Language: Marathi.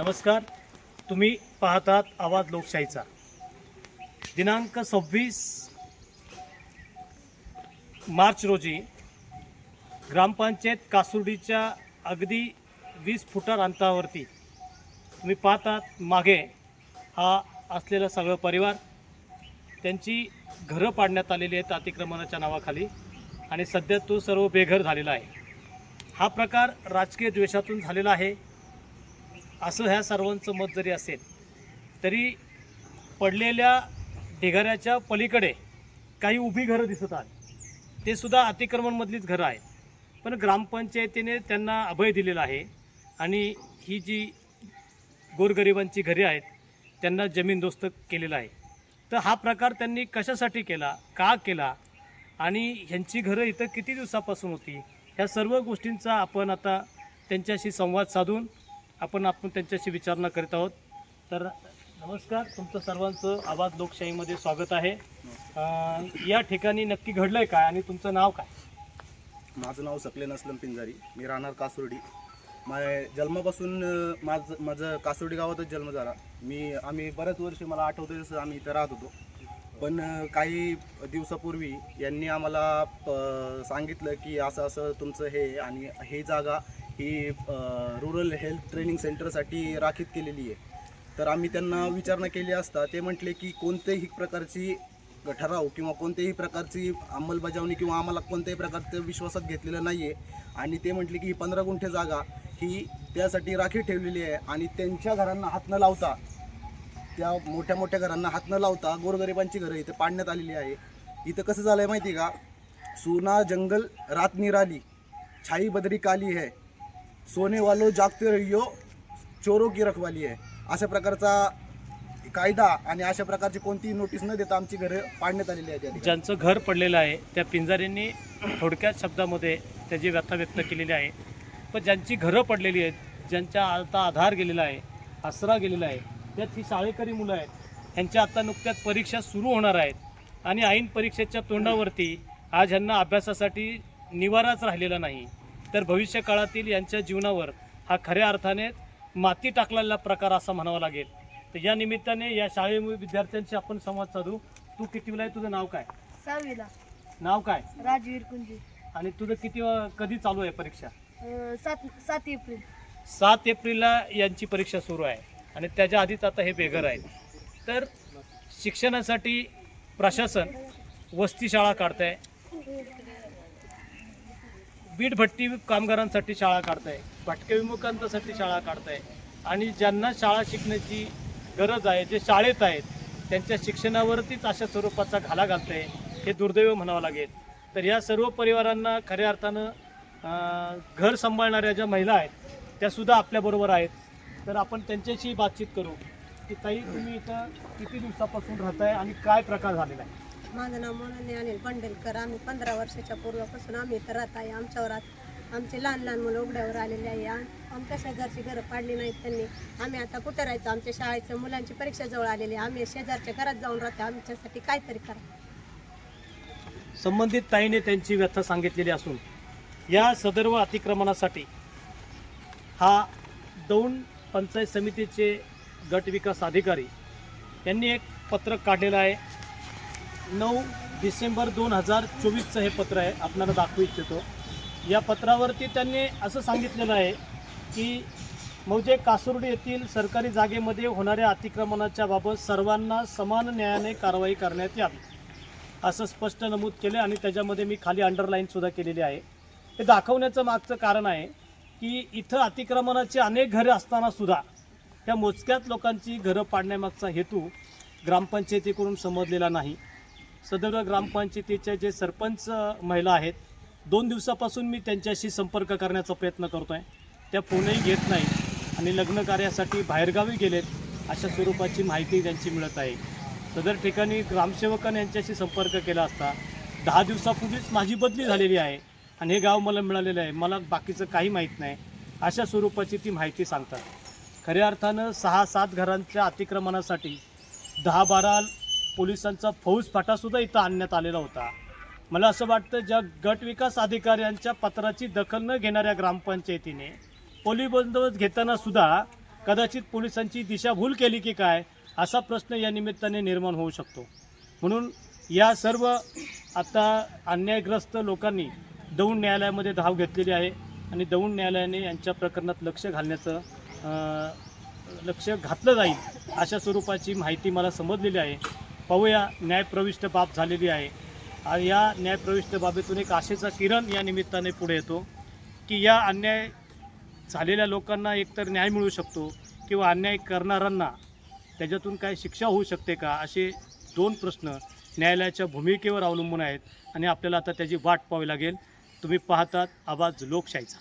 नमस्कार. तुम्ही पाहतात आवाज लोकशाहीचा. दिनांक सव्वीस मार्च रोजी ग्रामपंचायत कासुर्डीच्या अगदी वीस फुटार अंतरावरती तुम्ही पाहतात मागे हा असलेला सगळं परिवार. त्यांची घरं पाडण्यात आलेली आहेत अतिक्रमणाच्या नावाखाली आणि सध्या तो सर्व बेघर झालेला आहे. हा प्रकार राजकीय द्वेषातून झालेला आहे. असं ह्या सर्वांचं मत जरी असेल तरी पडलेल्या ढिगाऱ्याच्या पलीकडे काही उभी घरं दिसत आहेत. ते सुद्धा अतिक्रमणमधलीच घरं आहेत. पण ग्रामपंचायतीने त्यांना अभय दिलेलं आहे आणि ही जी गोरगरिबांची घरे आहेत त्यांना जमीनदोस्त केलेलं आहे. तर हा प्रकार त्यांनी कशासाठी केला का केला आणि ह्यांची घरं इथं किती दिवसापासून होती ह्या सर्व गोष्टींचा आपण आता त्यांच्याशी संवाद साधून आपण आपण त्यांच्याशी विचारणा करीत आहोत. तर नमस्कार तुमचं सर्वांचं आवाज लोकशाहीमध्ये स्वागत आहे. अं, या ठिकाणी नक्की घडलंय काय आणि तुमचं नाव काय? माझं नाव सकलेन असलम पिंजारी. मी राहणार कासुर्डी. माझ्या जन्मापासून अं, माझं माझं कासुर्डी गावातच जन्म झाला. मी आम्ही बऱ्याच वर्षी मला आठवतं तसं आम्ही इथं राहत होतो. पण अं, काही दिवसापूर्वी यांनी आम्हाला प सांगितलं की असं असं तुमचं हे आहे आणि हे जागा ही रुरल हेल्थ ट्रेनिंग सेंटरसाठी राखीत केलेली आहे. तर आम्ही त्यांना विचारणा केली असता ते म्हटले की कोणत्याही प्रकारची ठराव किंवा कोणत्याही प्रकारची अंमलबजावणी किंवा आम्हाला कोणत्याही प्रकारचं विश्वासात घेतलेलं नाही आहे आणि ते म्हटले की ही पंधरा गुंठे जागा ही त्यासाठी राखीव ठेवलेली आहे आणि त्यांच्या घरांना हात न लावता त्या मोठ्या मोठ्या घरांना हात न लावता गोरगरिबांची घरं इथं पाडण्यात आलेली आहे. इथं कसं झालं आहे माहिती आहे का? सुना जंगल रात निराली छाई बदरी काली है. सोने वालो जागते रहियो चोरो की रखवाली आहे. अशा प्रकारचा कायदा आणि अशा प्रकारची कोणतीही नोटीस न देता आमची घरं पाडण्यात आलेली आहेत ज्यांचं घर पडलेलं आहे त्या पिंजाऱ्यांनी थोडक्यात शब्दामध्ये त्याची व्यथा व्यक्त केलेली आहे. पण ज्यांची घरं पडलेली आहेत ज्यांच्या आता आधार गेलेला आहे आसरा गेलेला आहे त्यात ही शाळेकरी मुलं आहेत. ह्यांच्या आता नुकत्याच परीक्षा सुरू होणार आहेत. आणि ऐन परीक्षेच्या तोंडावरती आज ह्यांना अभ्यासासाठी निवाराच राहिलेला नाही. तर भविष्य काळातील यांच्या जीवनावर हा खऱ्या अर्थाने माती टाकलेला प्रकार असा म्हणावा लागेल. तर या निमित्ताने या शाळे विद्यार्थ्यांशी आपण संवाद साधू. तू कितीला आहे? तुझं नाव काय? सहावीला. नाव काय? राजवीर कुंजी. आणि तुझं किती कधी चालू आहे परीक्षा? सात सात एप्रिल. सात एप्रिलला यांची परीक्षा सुरू आहे. आणि त्याच्या आधीच आता हे बेघर आहेत. तर शिक्षणासाठी प्रशासन वस्ती शाळा काढत आहे वीटभट्टी कामगारांसाठी शाळा काढत आहे विमुखांसाठी शाळा काढत आहे आणि ज्यांना शाळा शिकण्याची गरज आहे जे शाळेत आहेत त्यांच्या शिक्षणावरतीच अशा स्वरूपाचा घाला घालत आहे हे दुर्दैव म्हणावं लागेल. तर या सर्व परिवारांना खऱ्या अर्थानं घर सांभाळणाऱ्या ज्या महिला आहेत त्यासुद्धा आपल्याबरोबर आहेत. तर आपण त्यांच्याशी बातचीत करू की ताई तुम्ही इथं किती दिवसापासून राहताय आणि काय प्रकार झालेला आहे? माझं नाव मोनाली अनिल पंढलकर आम्ही पंधरा वर्षाच्या पूर्वापासून आम्ही इथं राहत आहे. आमच्यावर आत- आमचे लहान लहान मुलं उघड्यावर आलेले आहे. आमच्या शेजारची घरं पाडली नाहीत त्यांनी. आम्ही आता कुठं राहायचं? आमच्या शाळेचं मुलांची परीक्षा जवळ आलेली आहे. आम्ही शेजारच्या घरात जाऊन राहतो. आमच्यासाठी काहीतरी करा. संबंधित ताईने त्यांची व्यथा सांगितलेली असून या सदर्व अतिक्रमणासाठी हा दौंड पंचायत समितीचे गट विकास अधिकारी यांनी एक पत्रक काढलेलं आहे. नऊ डिसेंबर दोन हजार चोवीसचं हे पत्र आहे आपल्याला दाखवू इच्छितो. या पत्रावरती त्यांनी असं सांगितलेलं आहे की मौजे कासुर्डी येथील सरकारी जागेमध्ये होणाऱ्या अतिक्रमणाच्या बाबत सर्वांना समान न्यायाने कारवाई करण्यात यावी असं स्पष्ट नमूद केलं आणि त्याच्यामध्ये मी खाली अंडरलाईनसुद्धा केलेली आहे. हे दाखवण्याचं मागचं कारण आहे की इथं अतिक्रमणाची अनेक घरं असताना सुद्धा त्या मोजक्यात लोकांची घरं पाडण्यामागचा हेतू ग्रामपंचायतीकडून समजलेला नाही. सदर ग्रामपंचायतीच्या जे सरपंच महिला आहेत दोन दिवसापासून मी त्यांच्याशी संपर्क करण्याचा प्रयत्न करतो आहे त्या फोनही घेत नाही आणि लग्न कार्यासाठी बाहेरगावी गेलेत अशा स्वरूपाची माहिती त्यांची मिळत आहे. सदर ठिकाणी ग्रामसेवकाने यांच्याशी संपर्क केला असता दहा दिवसापूर्वीच माझी बदली झालेली आहे आणि हे गाव मला मिळालेलं आहे. मला बाकीचं काही माहीत नाही अशा स्वरूपाची ती माहिती सांगतात. खऱ्या अर्थानं सहा सात घरांच्या अतिक्रमणासाठी दहा बारा पोलिसांचा फौज फाटासुद्धा इथं आणण्यात आलेला होता. मला असं वाटतं ज्या गट विकास अधिकाऱ्यांच्या पत्राची दखल न घेणाऱ्या ग्रामपंचायतीने पोलीस बंदोबस्त घेताना सुद्धा कदाचित पोलिसांची दिशाभूल केली की काय असा प्रश्न या निमित्ताने निर्माण होऊ शकतो. म्हणून या सर्व आता अन्यायग्रस्त लोकांनी दौंड न्यायालयामध्ये धाव घेतलेली आहे आणि दौंड न्यायालयाने यांच्या प्रकरणात लक्ष घालण्याचं लक्ष घातलं जाईल अशा स्वरूपाची माहिती मला समजलेली आहे. पाहूया न्यायप्रविष्ट बाब झालेली आहे. आणि या न्यायप्रविष्ट बाबीतून एक आशेचा किरण या निमित्ताने पुढे येतो की या अन्याय झालेल्या लोकांना एकतर न्याय मिळू शकतो किंवा अन्याय करणाऱ्यांना त्याच्यातून काय शिक्षा होऊ शकते का असे दोन प्रश्न न्यायालयाच्या भूमिकेवर अवलंबून आहेत आणि आपल्याला आता त्याची वाट पाहावी लागेल. तुम्ही पाहतात आवाज लोकशाहीचा.